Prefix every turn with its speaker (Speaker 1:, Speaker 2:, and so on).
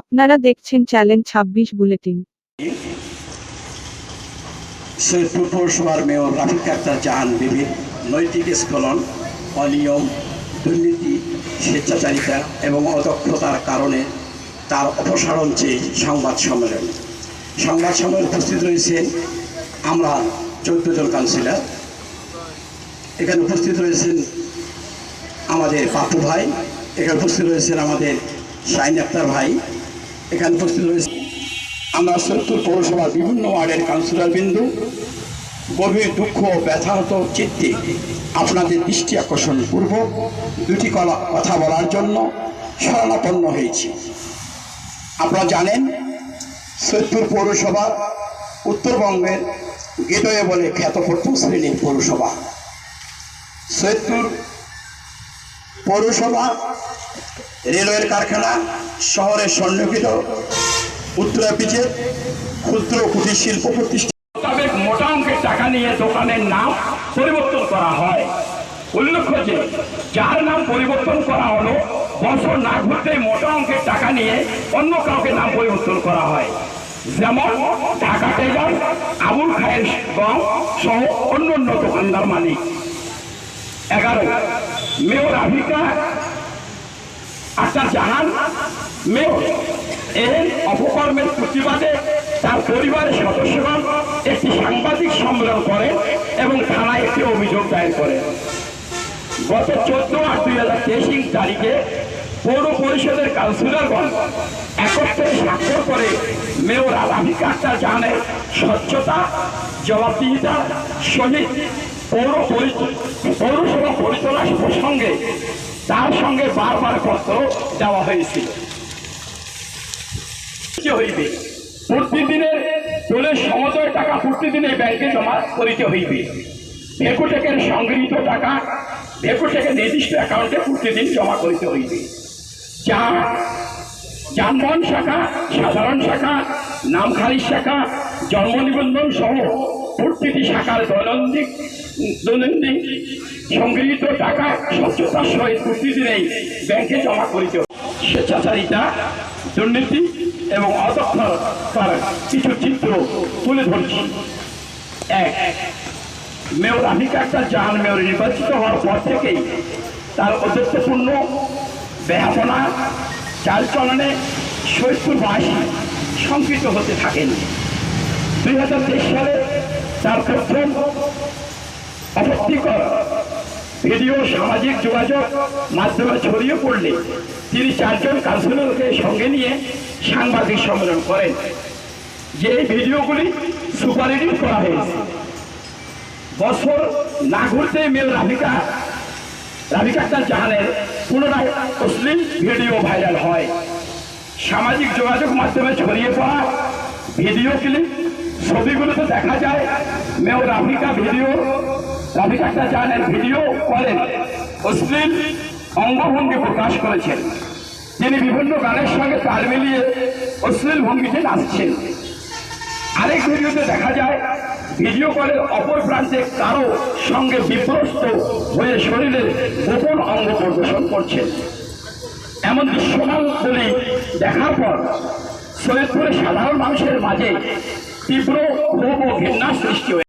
Speaker 1: আপনারা দেখছেন চ্যালেঞ্জ ছাব্বিশ বুলেটিন।
Speaker 2: সৈয়দপুর পৌরসভার মেয়র রাফিক আক্তার জাহান নৈতিক স্খলন, অনিয়ম, দুর্নীতি, স্বেচ্ছাচারিতা এবং অদক্ষতার কারণে তার অপসারণ চেয়ে সংবাদ সম্মেলন। সংবাদ সম্মেলনে উপস্থিত রয়েছেন আমরা চৌদ্দ জন কাউন্সিলর। এখানে উপস্থিত রয়েছেন আমাদের পাপু ভাই, এখানে উপস্থিত রয়েছেন আমাদের শাহিন আক্তার ভাই এখানে উপস্থিত রয়েছে আমরা সত্তর পৌরসভার বিভিন্ন ওয়ার্ডের কাউন্সিলর বিন্দু। গভীর দুঃখ ও ব্যথাহত চিত্তে আপনাদের দৃষ্টি আকর্ষণ পূর্বক দুটি কলা কথা বলার জন্য শরণাপন্ন হয়েছি। আপনারা জানেন সৈয়দপুর পৌরসভা উত্তরবঙ্গের গেটওয়ে বলে খ্যাত প্রথম শ্রেণির পৌরসভা। সৈয়দপুর পৌরসভা রেলওয়ের কারখানা শহরে সন্নিহিত উত্তরা পিচের ক্ষুদ্র কুটির শিল্প প্রতিষ্ঠান
Speaker 3: মোটা অঙ্কের টাকা নিয়ে দোকানের নাম পরিবর্তন করা হয়। উল্লেখ্য যে, যার নাম পরিবর্তন করা হলো, বছর না ঘুরতে মোটা অঙ্কের টাকা নিয়ে অন্য কাউকে নাম পরিবর্তন করা হয়। যেমন ঢাকা টেজার আবুল খায়ের গম সহ অন্য অন্য দোকানদার মালিক। এগারো, মেয়র আফ্রিকা আচ্ছা জাহান মেয়র এই অপকর্মের প্রতিবাদে তার পরিবারের সদস্যগণ একটি সাংবাদিক সম্মেলন করেন এবং থানায় একটি অভিযোগ দায়ের করেন। গত চোদ্দ আট দুই হাজার তেইশ তারিখে পৌর পরিষদের কাউন্সিলরগণ একত্রে স্বাক্ষর করে মেয়র রাফিক আক্তার জাহানের স্বচ্ছতা, জবাবদিহিতা সহিত পৌর পরি- পৌরসভা তার সঙ্গে বারবার পত্র দেওয়া হয়েছিল। হইবে? প্রতিদিনের দলের টাকা ব্যাংকে জমা করিতে হইবে। ভেকুটেকের সংগৃহীত টাকা ভেকুটেকের নির্দিষ্ট অ্যাকাউন্টে প্রতিদিন জমা করিতে হইবে। যা যানবাহন শাখা, সাধারণ শাখা নামখারিজ শাখা জন্ম নিবন্ধন সহ প্রতিটি শাখার দৈনন্দিন দৈনন্দিন সংগৃহীত টাকা স্বচ্ছতার সহিত প্রতিদিনেই ব্যাংকে জমা করিতে। স্বেচ্ছাচারিতা, দুর্নীতি এবং অদক্ষতার কিছু চিত্র তুলে ধরছি এক, মেয়র আক্তার জাহান মেয়র নির্বাচিত হওয়ার পর থেকেই তার অধ্যক্ষপূর্ণ ব্যাপনা চালচলনে সৈয়দপুরবাসী শঙ্কিত হতে থাকেন দুই হাজার তেইশ সালে তার প্রথম আপত্তিকর ভিডিও সামাজিক যোগাযোগ মাধ্যমে ছড়িয়ে পড়লে তিনি চারজন কাউন্সিলরকে সঙ্গে নিয়ে সাংবাদিক সম্মেলন করেন, যে ভিডিওগুলি সুপার এডিট করা হয়েছে। বছর না ঘুরতে মেল রাধিকা রাধিকা আক্তার জাহানের পুনরায় অশ্লীল ভিডিও ভাইরাল হয়। সামাজিক যোগাযোগ মাধ্যমে ছড়িয়ে পড়া ভিডিও ক্লিপ ছবিগুলোতে দেখা যায় mayor Rafika video Rafika Akhtar video করেন অশ্লীল অঙ্গভঙ্গি প্রকাশ করেছেন। তিনি বিভিন্ন গানের সঙ্গে তাল মিলিয়ে অশ্লীল ভঙ্গিতে নাচছেন। আরেক ভিডিওতে দেখা যায়, ভিডিও কলের অপর প্রান্তে কারও সঙ্গে বিভ্রস্ত হয়ে শরীরের গোপন অঙ্গ প্রদর্শন করছেন। এমন দৃশ্যমানগুলি দেখার পর সৈয়দপুরের সাধারণ মানুষের মাঝে তীব্র ক্ষোভ ও ঘৃণার সৃষ্টি হয়েছে